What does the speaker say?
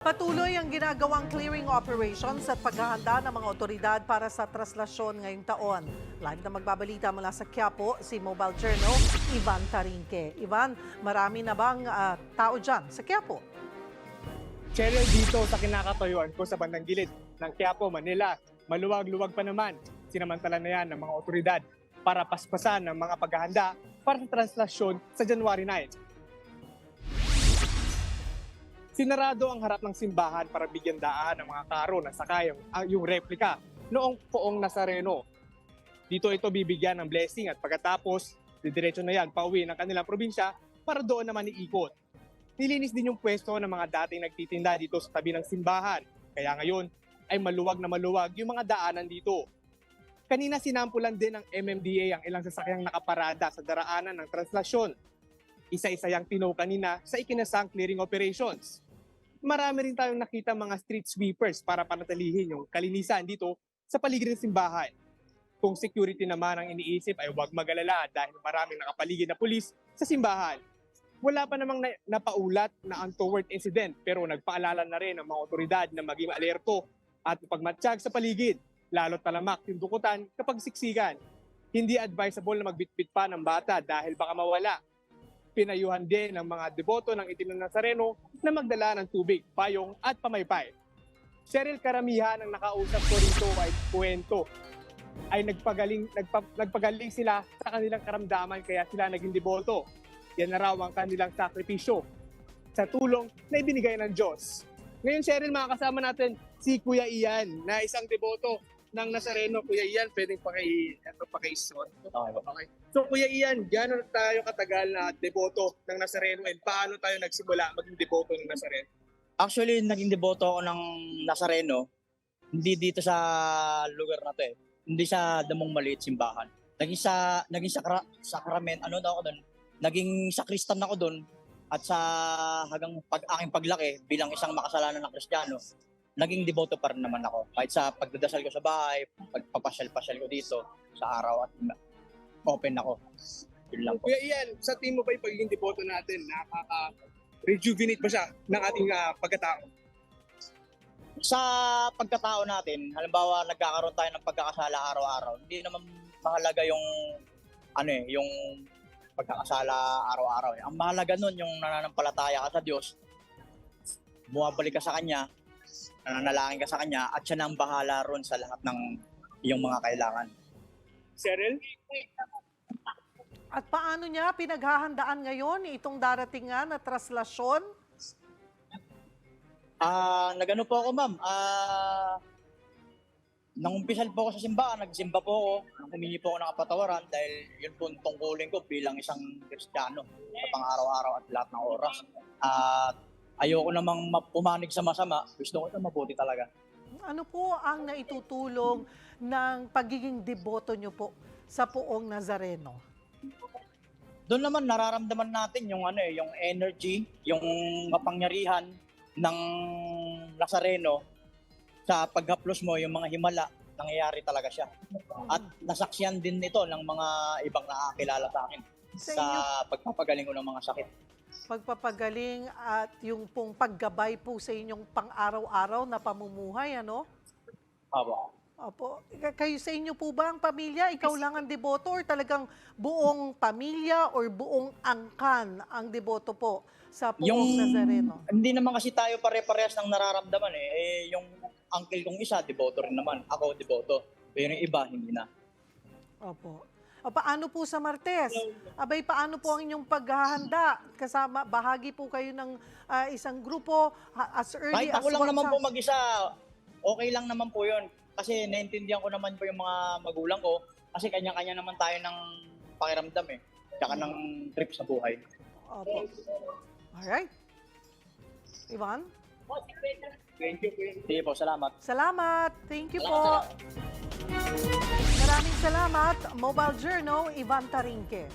Patuloy ang ginagawang clearing operations at paghahanda ng mga otoridad para sa traslasyon ngayong taon. Live na magbabalita mula sa Quiapo, si Mobile Journal, Ivan Tarinque. Ivan, marami na bang ah, tao dyan sa Quiapo? Cheryl dito sa kinakatayuan ko sa bandang gilid ng Quiapo, Manila. Maluwag-luwag pa naman. Sinamantala na yan ng mga otoridad para paspasan ng mga paghahanda para sa translasyon sa January 9. Sinarado ang harap ng simbahan para bigyan daan ng mga karo na sakay ang- yung replika noong poong Nazareno. Dito ito bibigyan ng blessing at pagkatapos, didiretso na yan pauwi ng kanilang probinsya para doon naman iikot. Nilinis din yung pwesto ng mga dating nagtitinda dito sa tabi ng simbahan. Kaya ngayon ay maluwag na maluwag yung mga daanan dito. Kanina sinampulan din ng MMDA ang ilang sasakyang nakaparada sa daraanan ng translasyon. Isa-isa yung tinaw kanina sa ikinasang clearing operations. Marami rin tayong nakita mga street sweepers para panatilihin yung kalinisan dito sa paligid ng simbahan. Kung security naman ang iniisip ay huwag magalala dahil maraming nakapaligid na pulis sa simbahan wala pa namang na- napaulat na untoward incident pero nagpaalala na rin ang mga otoridad na maging alerto at pagmatsyag sa paligid, lalo talamak yung dukutan kapag siksikan. Hindi advisable na magbitbit pa ng bata dahil baka mawala. Pinayuhan din ng mga deboto ng itim na Nazareno na magdala ng tubig, payong at pamaypay. Cheryl karamihan ang nakausap ko rito ay kwento ay nagpagaling, nagpa, nagpagaling sila sa kanilang karamdaman kaya sila naging deboto. Yan na raw ang kanilang sakripisyo sa tulong na ibinigay ng Diyos. Ngayon, Cheryl, makakasama natin si Kuya Ian na isang deboto ng Nazareno. Kuya Ian, pwedeng paki, ito, paki-short. Okay. Okay. So, Kuya Ian, gano'n tayo katagal na deboto ng Nazareno and paano tayo nagsimula maging deboto ng Nazareno? Actually, naging deboto ako ng Nazareno, hindi dito sa lugar na to eh. Hindi sa damong maliit simbahan. Naging sa naging sakra, sakramen, ano daw ako doon? Naging sakristan ako doon at sa hanggang pag aking paglaki bilang isang makasalanan na Kristiyano, naging deboto pa rin naman ako. Kahit sa pagdadasal ko sa bahay, pagpapasyal-pasyal ko dito sa araw at open ako. Yun lang po. Kuya Ian, sa team mo ba yung pagiging deboto natin, nakaka-rejuvenate ba siya ng ating ah, pagkatao? sa pagkatao natin, halimbawa nagkakaroon tayo ng pagkakasala araw-araw, hindi naman mahalaga yung ano eh, yung pagkakasala araw-araw. eh. Ang mahalaga nun yung nananampalataya ka sa Diyos, bumabalik ka sa Kanya, nananalangin ka sa Kanya, at siya na ang bahala ron sa lahat ng iyong mga kailangan. Cheryl? At paano niya pinaghahandaan ngayon itong darating nga na traslasyon? Ah, nagano po ako, ma'am. Ah, nangumpisal po ako sa simbahan, nagsimba po ako, nang humingi po ako ng kapatawaran dahil yun po ang tungkulin ko bilang isang Kristiyano sa pang-araw-araw at lahat ng oras. At ayoko namang ma- pumanig sa masama, gusto ko ito mabuti talaga. Ano po ang naitutulong ng pagiging deboto niyo po sa poong Nazareno? Doon naman nararamdaman natin yung ano eh, yung energy, yung kapangyarihan ng Nazareno sa paghaplos mo yung mga himala, nangyayari talaga siya. At nasaksiyan din nito ng mga ibang nakakilala sa akin Sa sa pagpapagaling ko ng mga sakit. Pagpapagaling at yung pong paggabay po sa inyong pang-araw-araw na pamumuhay, ano? Apo. Opo. Kayo sa inyo po ba ang pamilya? Ikaw lang ang deboto or talagang buong pamilya or buong angkan ang deboto po sa poong Yung Nazareno? hindi naman kasi tayo pare-parehas ng nararamdaman eh. eh yung uncle kong isa, deboto rin naman. Ako, deboto. Pero yung iba, hindi na. Opo. O paano po sa Martes? Abay, paano po ang inyong paghahanda? Kasama, bahagi po kayo ng ah, isang grupo ha- as early Kahit as ako lang naman po mag-isa, okay lang naman po yun. Kasi naintindihan ko naman po yung mga magulang ko. Kasi kanya-kanya naman tayo ng pakiramdam eh. Tsaka ng trip sa buhay. Opo. Alright. Ivan? Thank you, Kuya. Sige po, salamat. Salamat. Thank you Salamat, po. Maraming salamat. Mobile Journal, Ivan Tarinque.